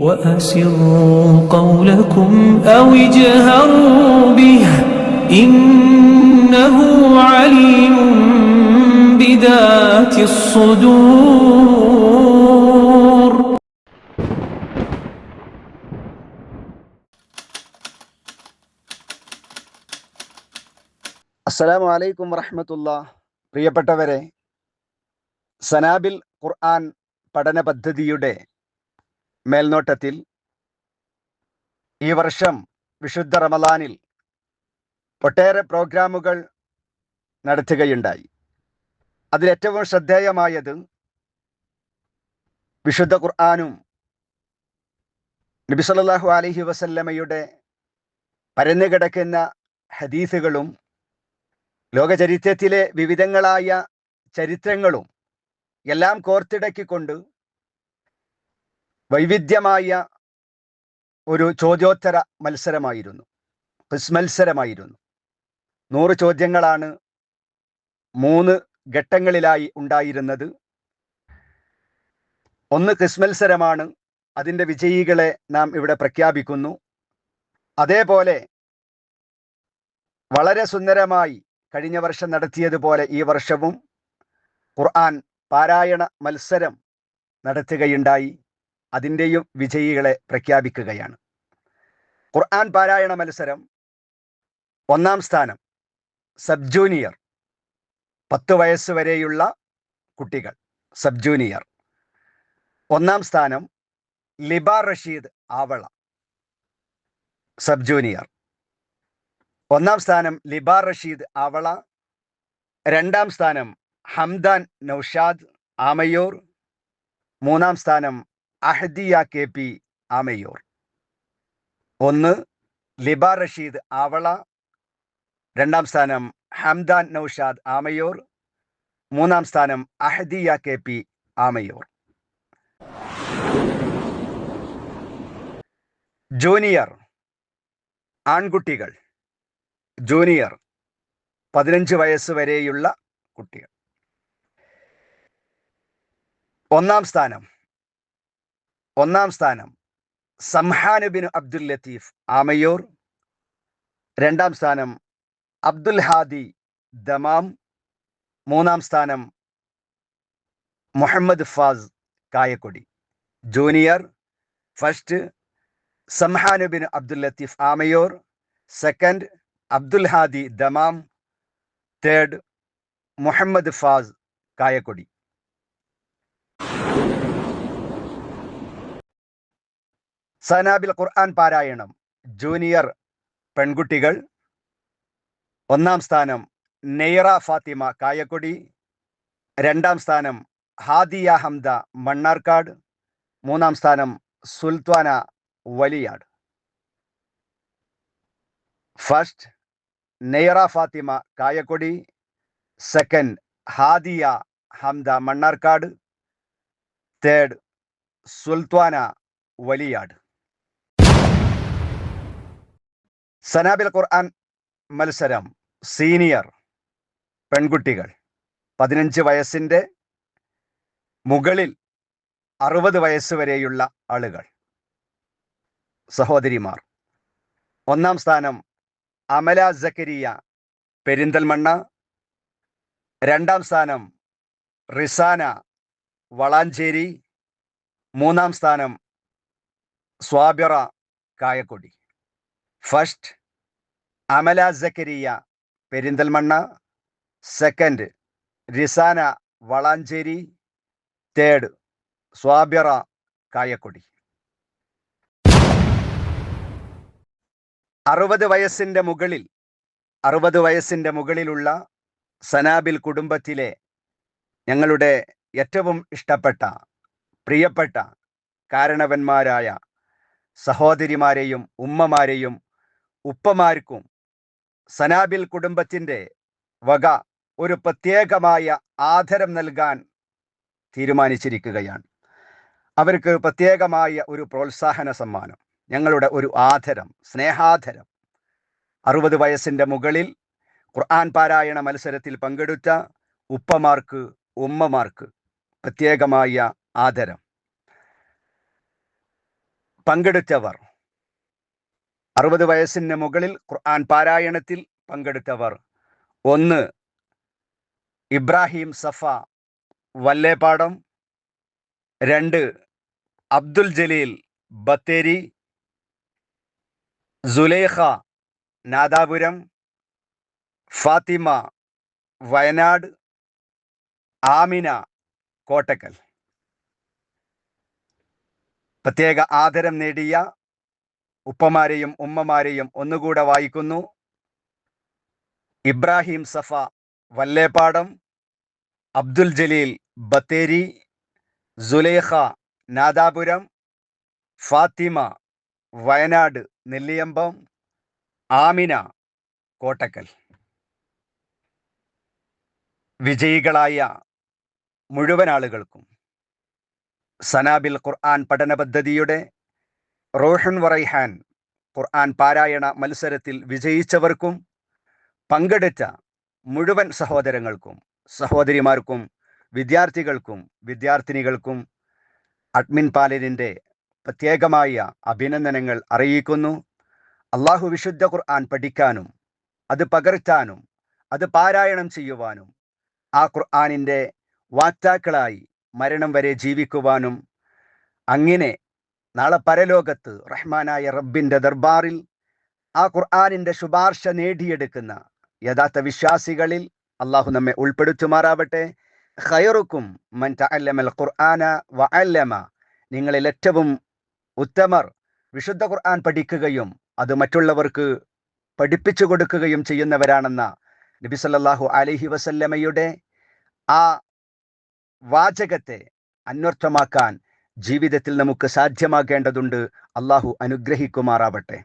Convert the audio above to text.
وأسروا قولكم أو اجهروا به إنه عليم بذات الصدور അസ്സലാമു അലൈക്കും വറഹമത്തുള്ള പ്രിയപ്പെട്ടവരെ സനാബിൽ ഖുർആൻ പഠന പദ്ധതിയുടെ മേൽനോട്ടത്തിൽ ഈ വർഷം വിശുദ്ധ റമലാനിൽ ഒട്ടേറെ പ്രോഗ്രാമുകൾ നടത്തുകയുണ്ടായി. അതിലേറ്റവും ശ്രദ്ധേയമായത് വിശുദ്ധ ഖുർആാനും നബി സല്ലല്ലാഹു അലഹി വസല്ലമയുടെ പരന്നു കിടക്കുന്ന ഹദീസുകളും ലോകചരിത്രത്തിലെ വിവിധങ്ങളായ ചരിത്രങ്ങളും എല്ലാം കോർത്തിണക്കിക്കൊണ്ട് വൈവിധ്യമായ ഒരു ചോദ്യോത്തര മത്സരമായിരുന്നു. ക്വിസ് മത്സരമായിരുന്നു. നൂറ് ചോദ്യങ്ങളാണ് മൂന്ന് ഘട്ടങ്ങളിലായി ഉണ്ടായിരുന്നത്. ഒന്ന് ക്വിസ് മത്സരമാണ്. അതിന്റെ വിജയികളെ നാം ഇവിടെ പ്രഖ്യാപിക്കുന്നു. അതേപോലെ വളരെ സുന്ദരമായി കഴിഞ്ഞ വർഷം നടത്തിയതുപോലെ ഈ വർഷവും ഖുർആൻ പാരായണ മത്സരം നടത്തുകയുണ്ടായി. അതിന്റെയും വിജയികളെ പ്രഖ്യാപിക്കുകയാണ്. ഖുർആൻ പാരായണ മത്സരം ഒന്നാം സ്ഥാനം സബ് ജൂനിയർ പത്ത് വയസ്സ് വരെയുള്ള കുട്ടികൾ സബ് ജൂനിയർ ഒന്നാം സ്ഥാനം ലിബ റഷീദ് ആവള സബ് ജൂനിയർ ഒന്നാം സ്ഥാനം ലിബ റഷീദ് ആവള രണ്ടാം സ്ഥാനം ഹംദാൻ നൌഷാദ് ആമയൂർ മൂന്നാം സ്ഥാനം അഹദിയ കെ പി ആമയൂർ ഒന്ന് ലിബ റഷീദ് ആവള. രണ്ടാം സ്ഥാനം ഹംദാൻ നൌഷാദ് ആമയൂർ മൂന്നാം സ്ഥാനം Ahadiya K P Amayur junior ആൺകുട്ടികൾ. ജൂനിയർ പതിനഞ്ച് വയസ്സ് വരെയുള്ള കുട്ടികൾ. ഒന്നാം സ്ഥാനം ഒന്നാം സ്ഥാനം സംഹാനുബിൻ അബ്ദുൽ ലത്തീഫ് ആമയൂർ. രണ്ടാം സ്ഥാനം അബ്ദുൽ ഹാദി ദമാം. മൂന്നാം സ്ഥാനം Muhammad Faz Kayakkodi. Junior first Samhanubin Abdul Latheef Amayur. Second Abdul Hadi Dammam. Third Muhammad Faz Kayakkodi. Sanabil ഖുർആൻ പാരായണം. ജൂനിയർ പെൺകുട്ടികൾ. ഒന്നാം സ്ഥാനം നെയ്റ ഫാത്തിമ കായക്കൊടി. രണ്ടാം സ്ഥാനം ഹാദിയ ഹംദ മണ്ണാർക്കാട്. മൂന്നാം സ്ഥാനം Sultana Valiyad. First Neyra Fathima Kayakkodi. Second Hadiya Hamda Mannarkkad. Third Sultana Valiyad. Sanabil Quran മത്സരം senior പെൺകുട്ടികൾ. പതിനഞ്ച് വയസ്സിന്റെ മുകളിൽ അറുപത് വയസ്സ് വരെയുള്ള ആളുകൾ സഹോദരിമാർ. ഒന്നാം സ്ഥാനം അമല ജക്കരിയ പെരിന്തൽമണ്ണ. രണ്ടാം സ്ഥാനം റിസാന വളാഞ്ചേരി. മൂന്നാം സ്ഥാനം Swabira Kayakkodi. First Amala Zakariya Perinthalmanna. Second Rizana Valanchery. Third Swabira Kayakkodi. അറുപത് വയസ്സിന്റെ മുകളിൽ അറുപത് വയസ്സിന്റെ മുകളിലുള്ള സനാബിൽ കുടുംബത്തിലെ ഞങ്ങളുടെ ഏറ്റവും ഇഷ്ടപ്പെട്ട പ്രിയപ്പെട്ട കാരണവന്മാരായ സഹോദരിമാരെയും ഉമ്മമാരെയും ഉപ്പമാർക്കും സനാബിൽ കുടുംബത്തിന്റെ വക ഒരു പ്രത്യേകമായ ആദരം നൽകാൻ തീരുമാനിച്ചിരിക്കുകയാണ്. അവർക്ക് പ്രത്യേകമായ ഒരു പ്രോത്സാഹന സമ്മാനം ഞങ്ങളുടെ ഒരു ആദരം സ്നേഹാദരം. അറുപത് വയസ്സിന്റെ മുകളിൽ ഖുർആൻ പാരായണ മത്സരത്തിൽ പങ്കെടുത്ത ഉപ്പമാർക്ക് ഉമ്മമാർക്ക് പ്രത്യേകമായ ആദരം. പങ്കെടുത്തവർ അറുപത് വയസ്സിന് മുകളിൽ ഖുർആൻ പാരായണത്തിൽ പങ്കെടുത്തവർ. ഒന്ന് ഇബ്രാഹിം സഫ വല്ലേപാടം രണ്ട് അബ്ദുൽ ജലീൽ ബത്തേരി. സുലേഖ നാദാപുരം. ഫാത്തിമ വയനാട്. ആമിന കോട്ടക്കൽ. പ്രത്യേക ആദരം നേടിയ ഉപ്പമാരെയും ഉമ്മമാരെയും ഒന്നുകൂടെ വായിക്കുന്നു. ഇബ്രാഹിം സഫ വല്ലേപ്പാടം അബ്ദുൽ ജലീൽ ബത്തേരി സുലേഖ നാദാപുരം ഫാത്തിമ വയനാട് നെല്ലിയമ്പം ആമിന കോട്ടക്കൽ. വിജയികളായ മുഴുവൻ ആളുകൾക്കും സനാബിൽ ഖുർആൻ പഠന പദ്ധതിയുടെ റോഹൻ വറൈഹാൻ ഖുർആൻ പാരായണ മത്സരത്തിൽ വിജയിച്ചവർക്കും പങ്കെടുത്ത മുഴുവൻ സഹോദരങ്ങൾക്കും സഹോദരിമാർക്കും വിദ്യാർത്ഥികൾക്കും വിദ്യാർത്ഥിനികൾക്കും അഡ്മിൻ പാലിനിന്റെ പ്രത്യേകമായ അഭിനന്ദനങ്ങൾ അറിയിക്കുന്നു. അള്ളാഹു വിശുദ്ധ ഖുർആൻ പഠിക്കാനും അത് പകർത്താനും അത് പാരായണം ചെയ്യുവാനും ആ ഖുർആാനിന്റെ വാക്താക്കളായി മരണം വരെ ജീവിക്കുവാനും അങ്ങനെ നാളെ പരലോകത്ത് റഹ്മാനായ റബ്ബിന്റെ ദർബാറിൽ ആ ഖുർആാനിന്റെ ശുപാർശ നേടിയെടുക്കുന്ന യഥാർത്ഥ വിശ്വാസികളിൽ അള്ളാഹു നമ്മെ ഉൾപ്പെടുത്തുമാറാവട്ടെ. ഖയറുക്കും മൻ തഅല്ലമൽ ഖുർആന നിങ്ങളിൽ ഏറ്റവും ഉത്തമർ വിശുദ്ധ ഖുർആൻ പഠിക്കുകയും അത് മറ്റുള്ളവർക്ക് പഠിപ്പിച്ചു കൊടുക്കുകയും ചെയ്യുന്നവരാണെന്ന നബി സല്ലല്ലാഹു അലൈഹി വസല്ലമയുടെ ആ വാചകത്തെ അന്വർത്ഥമാക്കാൻ ജീവിതത്തിൽ നമുക്ക് സാധ്യമാകേണ്ടതുണ്ട്. അള്ളാഹു അനുഗ്രഹിക്കുമാറാവട്ടെ.